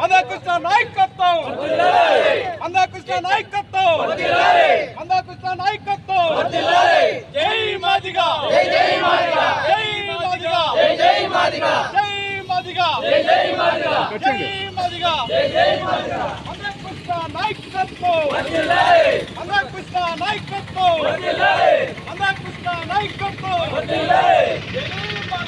మందాకృష్ణ నాయకత్వం. మందాకృష్ణ నాయకత్వం. మందాకృష్ణ నాయకత్వం. జై మాదిగా. జై మాదిగా. జై మాదిగా. జై మాదిగా జై మాదిగా జై మాదిగా జై మాదిగా జై జై మాదిగా. మందాకృష్ణ నాయకత్వం. మందాకృష్ణ నాయకత్వం. మందాకృష్ణ నాయకత్వం. జై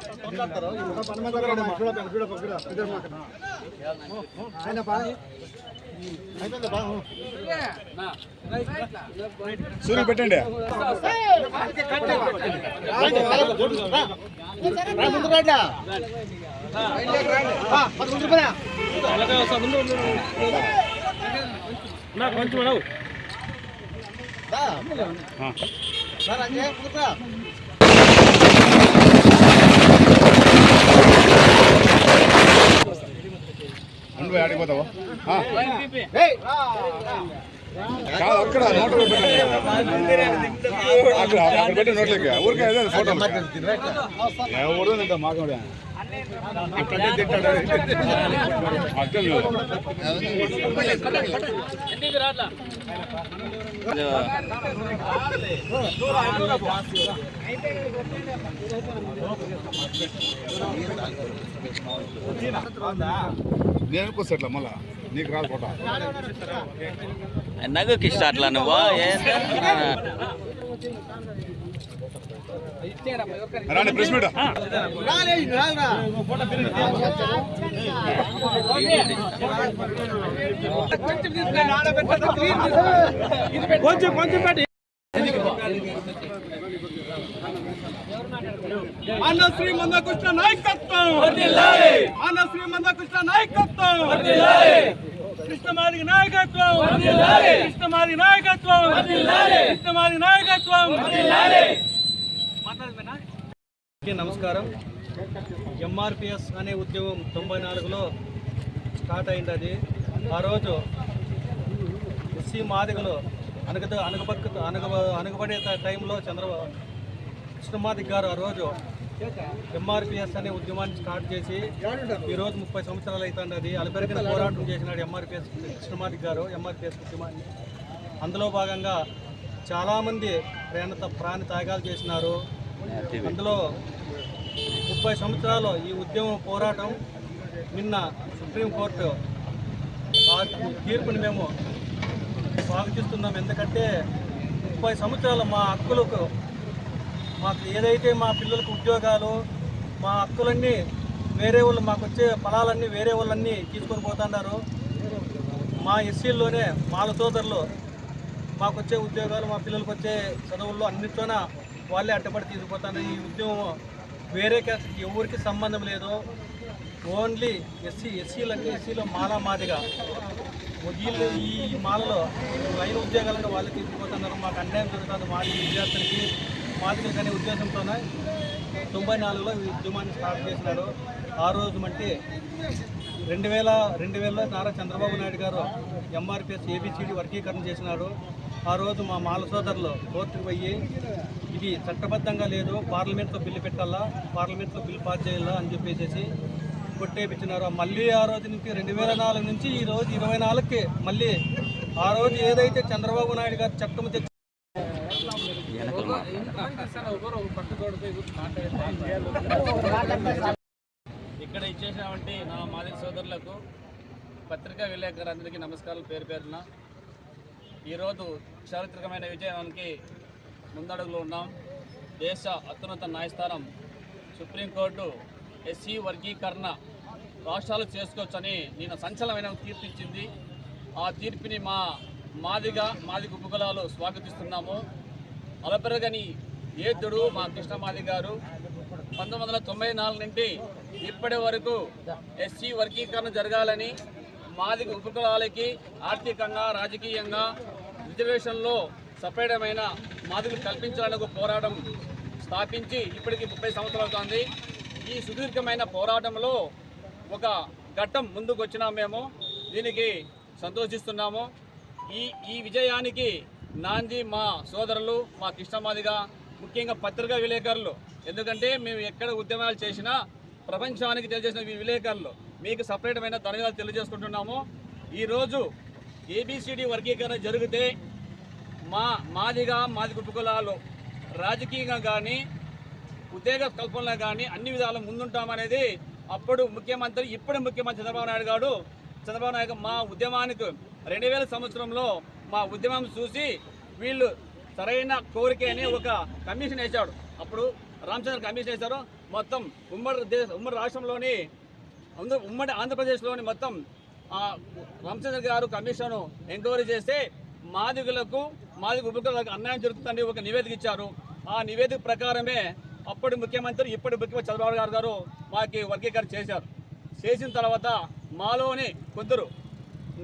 మాదిగా జై మాదిగా జై జై మాదిగా కృష్ణమారి నాయకత్వం కృష్ణమారి నాయకత్వం వన్య శ్రీ కృష్ణమారి నాయకత్వం వన్య శ్రీ కృష్ణమారి నాయకత్వం సూర్యుడు పెట్టండి ఉండు ఆడిపోతావా ఆ. కాదు అక్కడ నోట్లో పెట్టండి అక్కడ అక్కడ పెట్టి నోట్లోకి ఊరికే అదే ఫోటో ఎవడు తింటా మాకు అక్కడ నేను మళ్ళా నీకు రాదు ఫోటో నగకి అట్లా నువ్వు? ఏ రాండి ప్రెస్ మీట్. కొంచెం కొంచెం పెట్టి. అన్న శ్రీ మందకృష్ణ నాయకత్వం. అన్న శ్రీ మందకృష్ణ నాయకత్వం. కృష్ణమాది నాయకత్వం. కృష్ణమాది నాయకత్వం. కృష్ణమాది నాయకత్వం. నమస్కారం. ఎంఆర్పిఎస్ అనే ఉద్యమం తొంభై నాలుగులో స్టార్ట్ అయింది అది ఆ రోజు ఎస్సీ మాదిగలు అనగద అనగబక్క అనగ అనగబడే టైంలో చంద్రబాబు కృష్ణమాదిక్ గారు ఆ రోజు ఎంఆర్పిఎస్ అనే ఉద్యమాన్ని స్టార్ట్ చేసి ఈరోజు ముప్పై సంవత్సరాలు అవుతుంది అది అలపెరిగిన పోరాటం చేసినాడు ఎంఆర్పిఎస్ కృష్ణమాదిక్ గారు ఎంఆర్పిఎస్ ఉద్యమాన్ని. అందులో భాగంగా చాలామంది ప్రాణ ప్రాణ త్యాగాలు చేసినారు. అందులో ముప్పై సంవత్సరాలు ఈ ఉద్యమం పోరాటం నిన్న సుప్రీంకోర్టు తీర్పుని మేము స్వాగతిస్తున్నాం. ఎందుకంటే ముప్పై సంవత్సరాలు మా హక్కులకు మాకు ఏదైతే మా పిల్లలకు ఉద్యోగాలు మా హక్కులన్నీ వేరే వాళ్ళు మాకు వచ్చే ఫలాలన్నీ వేరే వాళ్ళన్నీ తీసుకొని పోతున్నారు. మా ఎస్సీల్లోనే మాల సోదరులు మాకు వచ్చే ఉద్యోగాలు మా పిల్లలకు వచ్చే చదువుల్లో అన్నిటితోన వాళ్ళే అడ్డపడి తీసుకుపోతాను. ఈ ఉద్యమం వేరే క్యాస్ట్ ఎవరికి సంబంధం లేదు. ఓన్లీ ఎస్సీ ఎస్సీలు ఎస్సీలో మాలా మాదిగా. వీళ్ళు ఈ మాలలో రైలు ఉద్యోగాలను వాళ్ళు తీసుకుపోతున్నారు. మాకు అన్యాయం జరుగుతుంది. మాది విద్యార్థులకి మాదిగా కానీ ఉద్దేశంతోనే తొంభై నాలుగులో ఈ ఉద్యమాన్ని స్టార్ట్ చేసినారు ఆ రోజు అంటే రెండు వేల రెండు వేలలో నారా చంద్రబాబు నాయుడు గారు ఎంఆర్పిఎస్ ఏబిసిడి వర్గీకరణ చేసినారు. ఆ రోజు మా మాల సోదరులు కోర్టుకు పోయి ఇది చట్టబద్ధంగా లేదు పార్లమెంట్లో బిల్లు పెట్టాలా పార్లమెంట్లో బిల్లు పాస్ చేయాలా అని చెప్పేసి కొట్టేపించినారు మళ్ళీ ఆ రోజు నుంచి రెండు వేల నాలుగు నుంచి ఈ రోజు ఇరవై నాలుగుకి మళ్ళీ ఆ రోజు ఏదైతే చంద్రబాబు నాయుడు గారు చట్టం తెచ్చి ఇక్కడ ఇచ్చేసినటువంటి నా మాలిక సోదరులకు పత్రికా విలేకరులందరికీ నమస్కారాలు. పేరు పేరున ఈరోజు చారిత్రకమైన విజయానికి ముందడుగులో ఉన్నాం. దేశ అత్యున్నత న్యాయస్థానం సుప్రీంకోర్టు ఎస్సీ వర్గీకరణ రాష్ట్రాలు చేసుకోవచ్చని నేను సంచలనమైన తీర్పు ఇచ్చింది ఆ తీర్పుని మా మాదిగా మాదిగ ఉపకులాలు స్వాగతిస్తున్నాము. అలపెరగని ఏద్దుడు మా కృష్ణమాది గారు పంతొమ్మిది వందల తొంభై నాలుగు నుండి ఇప్పటి వరకు ఎస్సీ వర్గీకరణ జరగాలని మాది ఉపకులాలకి ఆర్థికంగా రాజకీయంగా రిజర్వేషన్లో సపరేటమైన మాదిగలు కల్పించాలని పోరాటం స్థాపించి ఇప్పటికి ముప్పై సంవత్సరాలు అవుతుంది. ఈ సుదీర్ఘమైన పోరాటంలో ఒక ఘట్టం ముందుకు వచ్చినాం మేము దీనికి సంతోషిస్తున్నాము. ఈ ఈ విజయానికి నాంది మా సోదరులు మా కృష్ణమాదిగా ముఖ్యంగా పత్రికా విలేకరులు. ఎందుకంటే మేము ఎక్కడ ఉద్యమాలు చేసినా ప్రపంచానికి తెలియజేసిన విలేకరులు. మీకు సపరేటమైన ధన్యవాదాలు తెలియజేసుకుంటున్నాము. ఈరోజు ఏబిసిడి వర్గీకరణ జరిగితే మా మాదిగా మాది కుటుంబాలు రాజకీయంగా కానీ ఉద్యోగ కల్పనలో కానీ అన్ని విధాలు ముందుంటామనేది అప్పుడు ముఖ్యమంత్రి ఇప్పుడు ముఖ్యమంత్రి చంద్రబాబు నాయుడు గారు చంద్రబాబు నాయుడు మా ఉద్యమానికి రెండు వేల సంవత్సరంలో మా ఉద్యమం చూసి వీళ్ళు సరైన కోరిక అని ఒక కమిషన్ వేశాడు. అప్పుడు రామచంద్ర కమిషన్ వేశారు. మొత్తం ఉమ్మడి దేశ ఉమ్మడి రాష్ట్రంలోని అందు- ఉమ్మడి ఆంధ్రప్రదేశ్లోని మొత్తం రామచంద్ర గారు కమిషన్ ఎంక్వైరీ చేస్తే మాదిగులకు మాదిగ ఉపకులకు అన్యాయం జరుగుతుందని ఒక నివేదిక ఇచ్చారు. ఆ నివేదిక ప్రకారమే అప్పటి ముఖ్యమంత్రి ఇప్పటి ముఖ్యమంత్రి చంద్రబాబు గారు గారు మాకి వర్గీకరణ చేశారు. చేసిన తర్వాత మాలోని కొందరు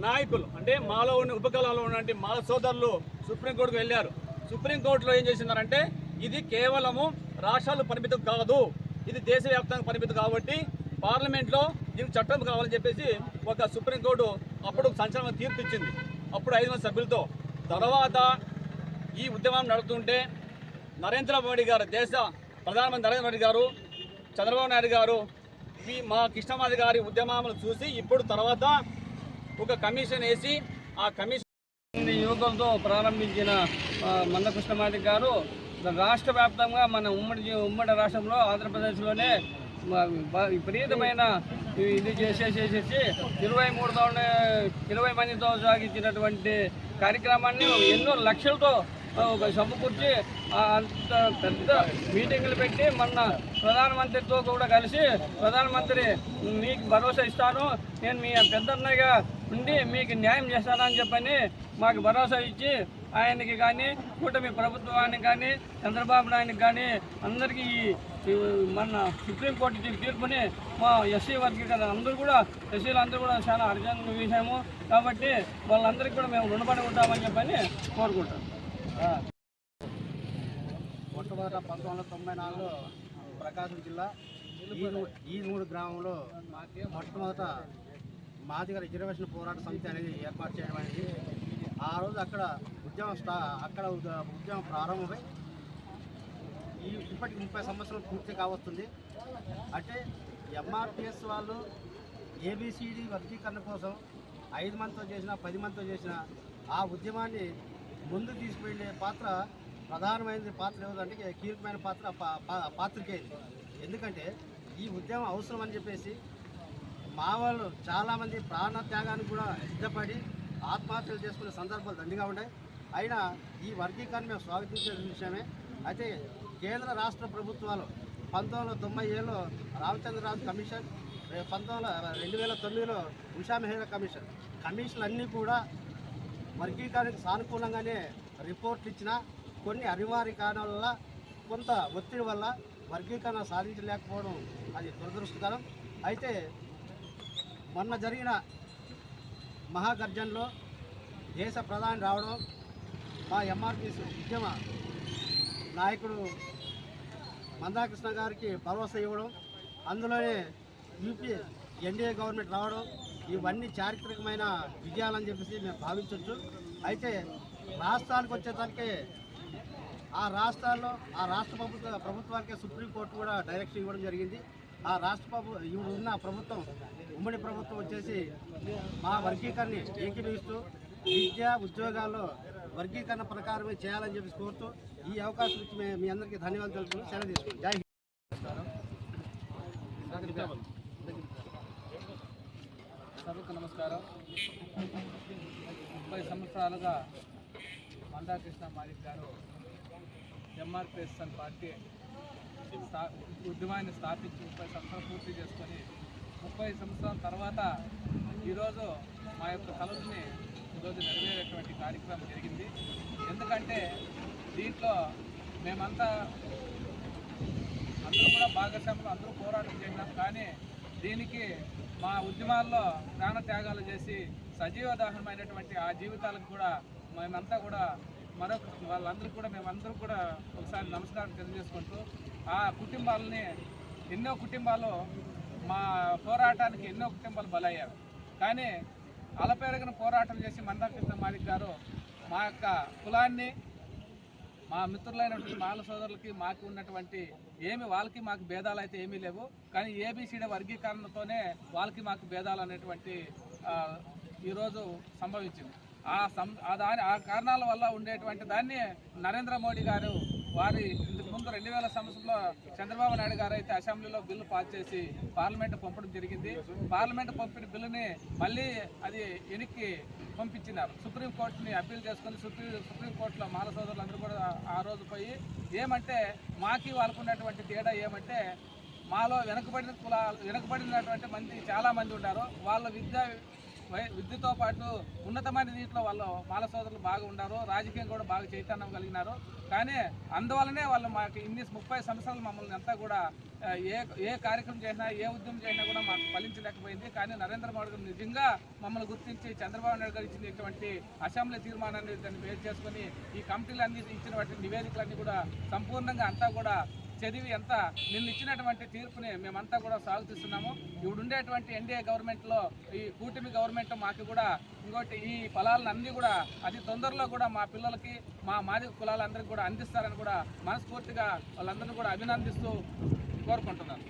నాయకులు అంటే మాలో ఉన్న ఉపకులాల్లో ఉన్నటువంటి మాల సోదరులు సుప్రీంకోర్టుకు వెళ్ళారు. సుప్రీంకోర్టులో ఏం చేసినారంటే ఇది కేవలము రాష్ట్రాలు పరిమితం కాదు ఇది దేశవ్యాప్తంగా పరిమితం కాబట్టి పార్లమెంట్లో దీనికి చట్టం కావాలని చెప్పేసి ఒక సుప్రీంకోర్టు అప్పుడు సంచలన తీర్పు ఇచ్చింది అప్పుడు ఐదు మంది సభ్యులతో. తర్వాత ఈ ఉద్యమం నడుపుతుంటే నరేంద్ర మోడీ గారు దేశ ప్రధానమంత్రి నరేంద్ర మోడీ గారు చంద్రబాబు నాయుడు గారు ఈ మా కృష్ణమాది గారి ఉద్యమాలను చూసి ఇప్పుడు తర్వాత ఒక కమిషన్ వేసి ఆ కమిషన్ యువకులతో ప్రారంభించిన మంద కృష్ణమాది గారు రాష్ట్ర వ్యాప్తంగా మన ఉమ్మడి ఉమ్మడి రాష్ట్రంలో ఆంధ్రప్రదేశ్లోనే విపరీతమైన ఇది చేసేసేసేసి ఇరవై మూడు ఇరవై మందితో సాగించినటువంటి కార్యక్రమాన్ని ఎన్నో లక్షలతో ఒక సమకూర్చి అంత పెద్ద మీటింగులు పెట్టి మొన్న ప్రధానమంత్రితో కూడా కలిసి ప్రధానమంత్రి మీకు భరోసా ఇస్తాను నేను మీ పెద్దన్నగా ఉండి మీకు న్యాయం చేస్తానని చెప్పని మాకు భరోసా ఇచ్చి ఆయనకి కానీ కూటమి ప్రభుత్వానికి కానీ చంద్రబాబు నాయుడుకి కానీ అందరికీ ఈ- మన సుప్రీంకోర్టు ఇచ్చిన తీర్పుని మా ఎస్సీ వర్గీకరణ అందరూ కూడా ఎస్సీలు అందరూ కూడా చాలా అర్జెంట్ విషయము కాబట్టి వాళ్ళందరికీ కూడా మేము రుణపడి ఉంటామని చెప్పని కోరుకుంటాం. మొట్టమొదట పంతొమ్మిది వందల తొంభై నాలుగులో ప్రకాశం జిల్లా ఈ మూడు గ్రామంలో మొట్టమొదట మాదిగ రిజర్వేషన్ పోరాట సమితి అనేది ఏర్పాటు చేయడం అనేది ఆ రోజు అక్కడ ఉద్యమం స్టా అక్కడ ఉద్యమం ప్రారంభమై ఈ ఇప్పటికి ముప్పై సంవత్సరాలు పూర్తి కావస్తుంది. అంటే ఎంఆర్పిఎస్ వాళ్ళు ఏబిసిడి వర్గీకరణ కోసం ఐదు మందితో చేసిన పది మందితో చేసిన ఆ ఉద్యమాన్ని ముందు తీసుకువెళ్ళే పాత్ర ప్రధానమైన పాత్ర ఏమిటంటే కీలకమైన పాత్ర పా- పా- పాత్రికేయులు ఎందుకంటే ఈ ఉద్యమం అవసరం అని చెప్పేసి మా వాళ్ళు చాలామంది ప్రాణత్యాగానికి కూడా సిద్ధపడి ఆత్మహత్యలు చేసుకునే సందర్భాలు దండిగా ఉన్నాయి. అయినా ఈ వర్గీకరణ మేము స్వాగతించే విషయమే. అయితే కేంద్ర రాష్ట్ర ప్రభుత్వాలు పంతొమ్మిది వందల తొంభై ఏడులో రామచంద్రరాజు కమిషన్ పంతొమ్మిది వందల రెండు వేల తొమ్మిదిలో ఉషా మెహ్రా కమిషన్. కమిషన్లు అన్నీ కూడా వర్గీకరణకు సానుకూలంగానే రిపోర్ట్లు ఇచ్చిన కొన్ని అనివార్య కారణాల వల్ల కొంత ఒత్తిడి వల్ల వర్గీకరణ సాధించలేకపోవడం అది దురదృష్టకరం. అయితే మొన్న జరిగిన మహాగర్జన్లో దేశ ప్రధాని రావడం మా ఎంఆర్పిస్ ఉద్యమ నాయకుడు మందాకృష్ణ గారికి భరోసా ఇవ్వడం అందులోనే యూపీ ఎన్డీఏ గవర్నమెంట్ రావడం ఇవన్నీ చారిత్రకమైన విజయాలని చెప్పేసి మేము భావించవచ్చు అయితే రాష్ట్రానికి వచ్చేసరికి ఆ రాష్ట్రాల్లో ఆ రాష్ట్ర ప్రభుత్వ ప్రభుత్వానికి సుప్రీంకోర్టు కూడా డైరెక్షన్ ఇవ్వడం జరిగింది. ఆ రాష్ట్ర ప్రభు ఇప్పుడు ఉన్న ప్రభుత్వం ఉమ్మడి ప్రభుత్వం వచ్చేసి మా వర్గీకరణని ఏకీభవిస్తూ విద్య ఉద్యోగాల్లో వర్గీకరణ ప్రకారమే చేయాలని చెప్పి కోరుతూ ఈ అవకాశం ఇచ్చి మేము మీ అందరికీ ధన్యవాదాలు తెలుపుతూ సెలవు తీసుకుంటాం జై హింద్. సభకు నమస్కారం ముప్పై సంవత్సరాలుగా మందాకృష్ణ మాలిక్ గారు ఎంఆర్పిఎస్ అని పార్టీ స్థా- ఉద్యమాన్ని స్థాపించి ముప్పై సంవత్సరాలు పూర్తి చేసుకొని ముప్పై సంవత్సరాల తర్వాత ఈరోజు మా యొక్క కళల్ని ఈరోజు నెరవేరేటువంటి కార్యక్రమం జరిగింది. ఎందుకంటే దీంట్లో మేమంతా అందరూ కూడా భాగస్వాములు అందరూ పోరాటం చేసినాం. కానీ దీనికి మా ఉద్యమాల్లో ప్రాణ త్యాగాలు చేసి సజీవ దహనమైనటువంటి ఆ జీవితాలకు కూడా మేమంతా కూడా మరొక వాళ్ళందరూ కూడా మేమందరూ కూడా ఒకసారి నమస్కారం తెలియజేసుకుంటూ ఆ కుటుంబాలని ఎన్నో కుటుంబాలు మా పోరాటానికి ఎన్నో కుటుంబాలు బలయ్యారు. కానీ అలపెరగని పోరాటం చేసి మందకృష్ణ మాలిక్ గారు మా యొక్క కులాన్ని మా మిత్రులైనటువంటి మాల సోదరులకి మాకు ఉన్నటువంటి ఏమి వాళ్ళకి మాకు భేదాలు అయితే ఏమీ లేవు. కానీ ఏబిసిడి వర్గీకరణతోనే వాళ్ళకి మాకు భేదాలు అనేటువంటి ఈరోజు సంభవించింది. ఆ సం ఆ దాని ఆ కారణాల వల్ల ఉండేటువంటి దాన్ని నరేంద్ర మోడీ గారు వారి ముందు రెండు వేల సంవత్సరంలో చంద్రబాబు నాయుడు గారు అయితే అసెంబ్లీలో బిల్లు పాస్ చేసి పార్లమెంట్ పంపడం జరిగింది. పార్లమెంట్ పంపిన బిల్లుని మళ్ళీ అది వెనక్కి పంపించినారు. సుప్రీంకోర్టుని అప్పీల్ చేసుకుని సుప్రీం సుప్రీంకోర్టులో మాల సోదరులందరూ కూడా ఆ రోజు పోయి ఏమంటే మాకి వాళ్ళకు ఉన్నటువంటి తేడా ఏమంటే మాలో వెనకబడిన కులాలు వెనకబడినటువంటి మంది చాలామంది ఉంటారు ఉన్నారు. వాళ్ళ విద్య విద్యతో పాటు ఉన్నతమైన దీంట్లో వాళ్ళు మాల సోదరులు బాగా ఉన్నారు రాజకీయం కూడా బాగా చైతన్యం కలిగినారు. కానీ అందువల్లనే వాళ్ళు మాకు ఇన్ని ముప్పై సంవత్సరాలు మమ్మల్ని అంతా కూడా ఏ ఏ కార్యక్రమం చేసినా ఏ ఉద్యమం చేసినా కూడా మాకు ఫలించలేకపోయింది. కానీ నరేంద్ర మోడీ గారు నిజంగా మమ్మల్ని గుర్తించి చంద్రబాబు నాయుడు గారు ఇచ్చినటువంటి అసెంబ్లీ తీర్మానాన్ని దాన్ని వేరు చేసుకొని ఈ కమిటీలన్నీ ఇచ్చినటువంటి నివేదికలన్నీ కూడా సంపూర్ణంగా అంతా కూడా చదివి ఎంత నిన్న ఇచ్చినటువంటి తీర్పుని మేమంతా కూడా సాగుతిస్తున్నాము ఇప్పుడు ఉండేటువంటి ఎన్డీఏ గవర్నమెంట్లో ఈ కూటమి గవర్నమెంట్ మాకు కూడా ఇంకోటి ఈ ఫలాలన్నీ అన్నీ కూడా అతి తొందరలో కూడా మా పిల్లలకి మా మాదిక కులాలందరికీ కూడా అందిస్తారని కూడా మనస్ఫూర్తిగా వాళ్ళందరినీ కూడా అభినందిస్తూ కోరుకుంటున్నాను.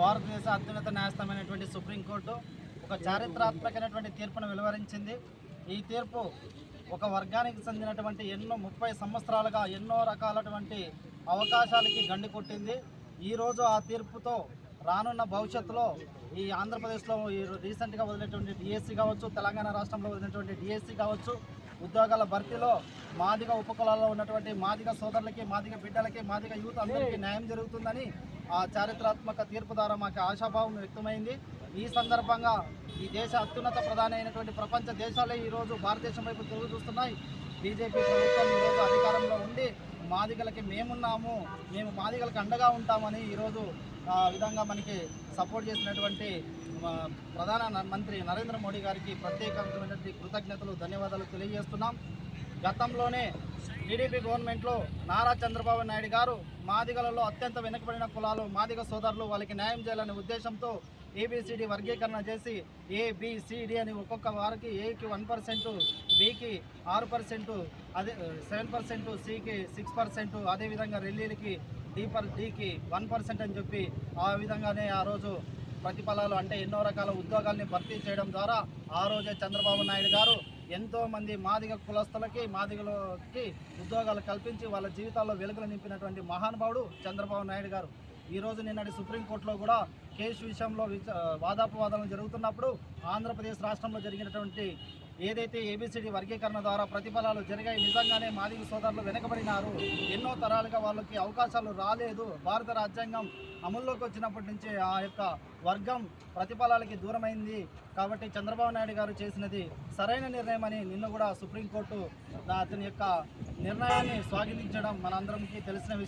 భారతదేశ అత్యున్నత న్యాయస్థానమైనటువంటి సుప్రీంకోర్టు ఒక చారిత్రాత్మకమైనటువంటి తీర్పును వెలువరించింది. ఈ తీర్పు ఒక వర్గానికి చెందినటువంటి ఎన్నో ముప్పై సంవత్సరాలుగా ఎన్నో రకాలటువంటి అవకాశాలకి గండి కొట్టింది. ఈరోజు ఆ తీర్పుతో రానున్న భవిష్యత్తులో ఈ ఆంధ్రప్రదేశ్లో ఈ రీసెంట్గా వదిలేటువంటి డిఎస్సి కావచ్చు తెలంగాణ రాష్ట్రంలో వదిలినటువంటి డిఎస్సి కావచ్చు ఉద్యోగాల భర్తీలో మాదిగ ఉపకులాల్లో ఉన్నటువంటి మాదిగ సోదరులకి మాదిగ బిడ్డలకి మాదిగ యూత్ అందరికీ న్యాయం జరుగుతుందని ఆ చారిత్రాత్మక తీర్పు ద్వారా మాకు ఆశాభావం వ్యక్తమైంది. ఈ సందర్భంగా ఈ దేశ అత్యున్నత ప్రధాని అయినటువంటి ప్రపంచ దేశాలే ఈరోజు భారతదేశం వైపు తిరుగు చూస్తున్నాయి. బీజేపీ ప్రభుత్వం ఈరోజు అధికారంలో ఉండి మాదిగలకి మేమున్నాము మేము మాదిగలకు అండగా ఉంటామని ఈరోజు ఆ విధంగా మనకి సపోర్ట్ చేసినటువంటి ప్రధాన మంత్రి నరేంద్ర మోడీ గారికి ప్రత్యేకమైనటువంటి కృతజ్ఞతలు ధన్యవాదాలు తెలియజేస్తున్నాం. గతంలోనే టీడీపీ గవర్నమెంట్లో నారా చంద్రబాబు నాయుడు గారు మాదిగలలో అత్యంత వెనుకబడిన కులాలు మాదిగ సోదరులు వాళ్ళకి న్యాయం చేయాలనే ఉద్దేశంతో ఏబిసిడి వర్గీకరణ చేసి ఏబిసిడి అని ఒక్కొక్క వారికి ఏకి వన్ పర్సెంట్ బికి ఆరు పర్సెంట్ అదే సెవెన్ పర్సెంట్ సికి సిక్స్ పర్సెంట్ అదేవిధంగా రెల్లీలకి డి పర్ డికి వన్ పర్సెంట్ అని చెప్పి ఆ విధంగానే ఆ రోజు ప్రతిఫలాలు అంటే ఎన్నో రకాల ఉద్యోగాల్ని భర్తీ చేయడం ద్వారా ఆ రోజే చంద్రబాబు నాయుడు గారు ఎంతోమంది మాదిగ కులస్తులకి మాదిగలకి ఉద్యోగాలు కల్పించి వాళ్ళ జీవితాల్లో వెలుగులు నింపినటువంటి మహానుభావుడు చంద్రబాబు నాయుడు గారు. ఈరోజు నిన్నటి సుప్రీంకోర్టులో కూడా కేసు విషయంలో విచ- వాదాపవాదాలు జరుగుతున్నప్పుడు ఆంధ్రప్రదేశ్ రాష్ట్రంలో జరిగినటువంటి ఏదైతే ఏబిసిడి వర్గీకరణ ద్వారా ప్రతిఫలాలు జరిగాయి నిజంగానే మాదిగ సోదరులు వెనకబడినారు. ఎన్నో తరాలుగా వాళ్ళకి అవకాశాలు రాలేదు. భారత రాజ్యాంగం అమల్లోకి వచ్చినప్పటి నుంచి ఆ యొక్క వర్గం ప్రతిఫలాలకి దూరమైంది. కాబట్టి చంద్రబాబు నాయుడు గారు చేసినది సరైన నిర్ణయం అని నిన్న కూడా సుప్రీంకోర్టు అతని యొక్క నిర్ణయాన్ని స్వాగతించడం మనందరికీ తెలిసిన విషయం.